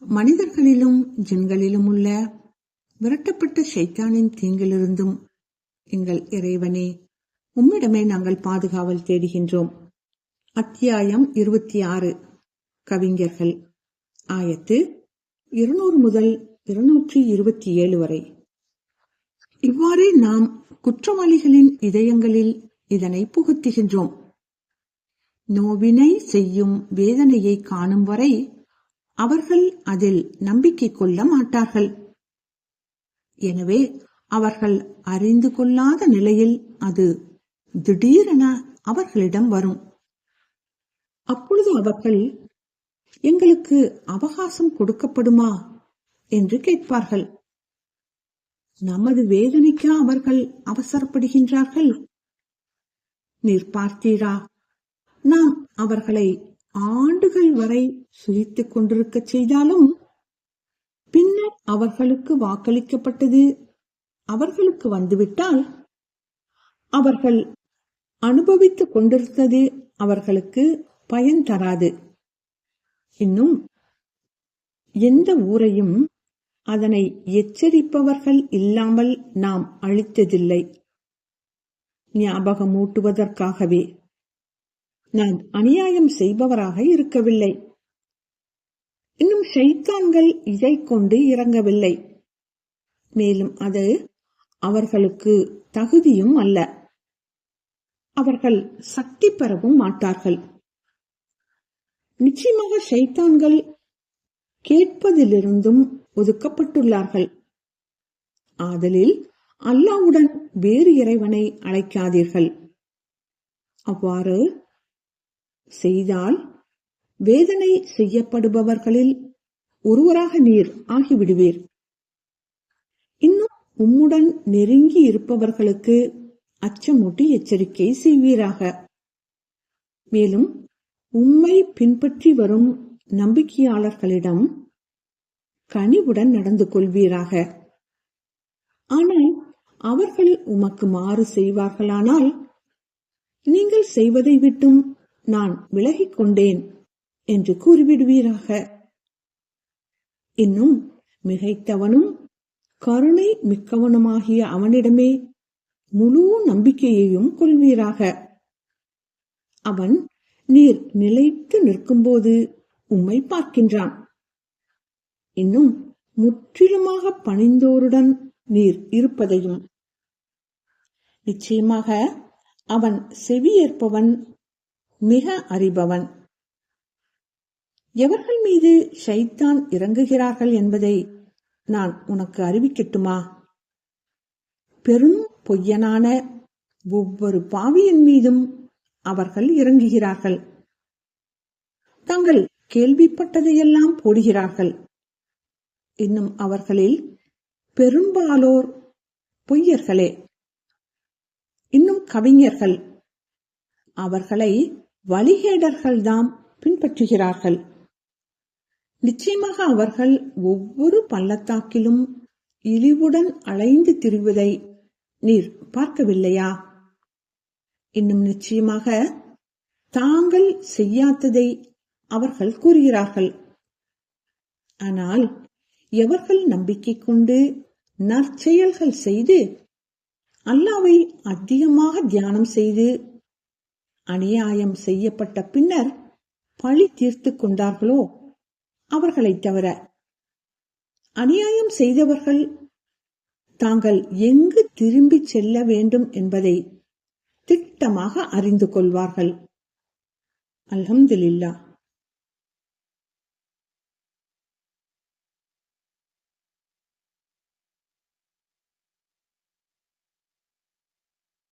மனிதர்களிலும் ஜின்களிலும் உள்ள விரட்டப்பட்ட ஷைத்தானின் தீங்கிலிருந்தும் எங்கள் இறைவனே உம்மிடமே நாங்கள் பாதுகாவல் தேடுகின்றோம். அத்தியாயம் இருபத்தி ஆறு கவிஞர்கள். ஆயத்து இருநூறு முதல் இருநூற்றி இருபத்தி ஏழு வரை. இவ்வாறே நாம் குற்றவாளிகளின் இதயங்களில் இதனை புகுத்துகின்றோம். நோவினை செய்யும் வேதனையை காணும் வரை அவர்கள் அதில் நம்பிக்கை கொள்ள மாட்டார்கள். எனவே அவர்கள் அறிந்து கொள்ளாத நிலையில் அது திடீரென அவர்களிடம் வரும். அப்பொழுது அவர்கள் எங்களுக்கு அவகாசம் கொடுக்கப்படுமா? என்று கேட்பார்கள். நமது வேதனைக்கு அவர்கள் அவசரப்படுகின்றார்கள்? நீர் பார்த்தீரா? நாம் அவர்களை ஆண்டுகள் வரை சுழித்துக் கொண்டிருக்க செய்தாலும் பின்னர் அவர்களுக்கு வாக்களிக்கப்பட்டது. அவர்களுக்கு வந்துவிட்டால் அவர்கள் அனுபவித்துக் கொண்டிருந்தது அவர்களுக்கு பயன் தராது. இன்னும் எந்த ஊரையும் அதனை எச்சரிப்பவர்கள் இல்லாமல் நாம் அழித்ததில்லை. ஞாபகமூட்டுவதற்காகவே நான் அநியாயம் செய்பவராக இருக்கவில்லை. இன்னும் ஷைத்தான்கள் இதை கொண்டு இறங்கவில்லை. மேலும் அது அவர்களுக்கு தகுதியும் அல்ல. அவர்கள் சக்தி பெறவும் மாட்டார்கள். நிச்சயமாக ஷைத்தான்கள் கேட்பதிலிருந்தும் ஒதுக்கப்பட்டுள்ளார்கள். ஆதலில் அல்லாவுடன் வேறு இறைவனை அழைக்காதீர்கள். அவ்வாறு செய்தால் வேதனை செய்யப்படுபவர்களில் ஒருவராக நீர் ஆகிவிடுவீர். இன்னும் உம்முடன் நெருங்கி இருப்பவர்களுக்கு அச்சமூட்டி எச்சரிக்கை செய்வீராக. மேலும் உம்மை பின்பற்றி வரும் நம்பிக்கையாளர்களிடம் கனிவுடன் நடந்து கொள்வீராக. ஆனால் அவர்கள் உமக்கு மாறு செய்வார்களானால் நீங்கள் செய்வதை விட்டும் நான் விலகிக் கொண்டேன் என்று கூறிவிடுவீராக. இன்னும் மிகைத்தவனும் கருணை மிக்கவனுமாகிய அவனிடமே முழு நம்பிக்கையையும் கொள்வீராக. அவன் நீர் நிலைத்து நிற்கும்போது உம்மை பார்க்கின்றான். இன்னும் முற்றிலுமாக பணிந்தோருடன் நீர் இருப்பதையும். நிச்சயமாக அவன் செவியேற்பவன் மிக அறிபவன். எவர்கள் மீது ஷைத்தான் இறங்குகிறார்கள் என்பதை நான் உனக்கு அறிவிக்கட்டுமா? பெரும் பொய்யனான ஒவ்வொரு பாவியின் மீதும் அவர்கள் இறங்குகிறார்கள். தங்கள் கேள்விப்பட்டதையெல்லாம் போடுகிறார்கள். இன்னும் அவர்களில் பெரும்பாலோர் பொய்யர்களே. இன்னும் கவிஞர்கள். அவர்களை வழிகேடர்கள்தாம் பின்பற்றுகிறார்கள். நிச்சயமாக அவர்கள் ஒவ்வொரு பள்ளத்தாக்கிலும் இழிவுடன் அலைந்து திரிவதை நீர் பார்க்கவில்லையா? இன்னும் நிச்சயமாக தாங்கள் செய்யாததை அவர்கள் கூறுகிறார்கள். ஆனால் எவர்கள் நம்பிக்கை கொண்டு நற்செயல்கள் செய்து அல்லாவை அதிகமாக தியானம் செய்து அநியாயம் செய்யப்பட்ட பின்னர் பழி தீர்த்து கொண்டார்களோ? அவர்களை தவிர. அநியாயம் செய்தவர்கள் தாங்கள் எங்கு திரும்பிச் செல்ல வேண்டும் என்பதை திட்டமாக அறிந்து கொள்வார்கள். அல்ஹம்துலில்லா.